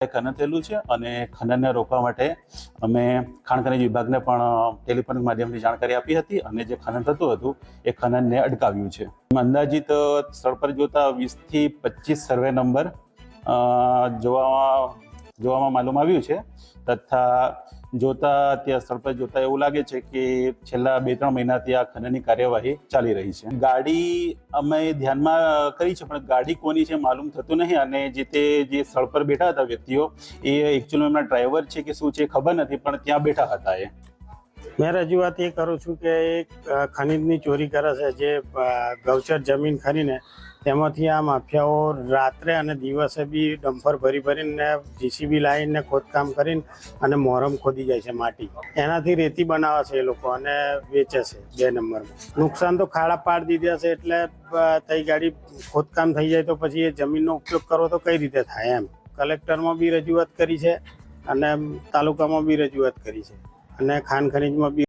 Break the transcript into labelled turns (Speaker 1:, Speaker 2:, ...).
Speaker 1: ખનન થયેલું છે અને ખનનને રોકવા માટે અમે ખાણ ખનિજ વિભાગને પણ ટેલિફોનિક માધ્યમથી જાણકારી આપી હતી અને જે ખનન થતું હતું એ ખનનને અટકાવ્યું છે. અંદાજિત સ્થળ પર જોતા વીસથી પચીસ સર્વે નંબર અ, જોવામાં માલુમ આવ્યું છે. તથા જોતા ત્યાં સ્થળ પર જોતા એવું લાગે છે કે છેલ્લા બે ત્રણ મહિનાથી આ ખનનની કાર્યવાહી ચાલી રહી છે. ગાડી અમે ધ્યાનમાં કરી છે, પણ ગાડી કોની છે માલુમ થતું નહીં અને જે તે જે સ્થળ પર બેઠા હતા વ્યક્તિઓ, એ એકચ્યુઅલી એમના ડ્રાઈવર છે કે શું છે ખબર નથી, પણ ત્યાં બેઠા હતા એ.
Speaker 2: મેં રજૂઆત એ કરું છું કે એક ખનીજની ચોરી કરે છે જે ગૌચર જમીન ખરીને તેમાંથી આ માફિયાઓ રાત્રે અને દિવસે બી ડમ્ફર ભરી ભરીને જીસીબી લાવીને ખોદકામ કરીને અને મોરમ ખોદી જાય છે માટી. એનાથી રેતી બનાવે છે એ લોકો અને વેચે છે બે નંબરમાં. નુકસાન તો ખાડા પાડી દીધા છે એટલે તઈ ગાડી ખોદકામ થઈ જાય તો પછી એ જમીનનો ઉપયોગ કરવો તો કઈ રીતે થાય એમ. કલેક્ટરમાં બી રજૂઆત કરી છે અને તાલુકામાં બી રજૂઆત કરી છે. અને ખાન ખનીજમાં બી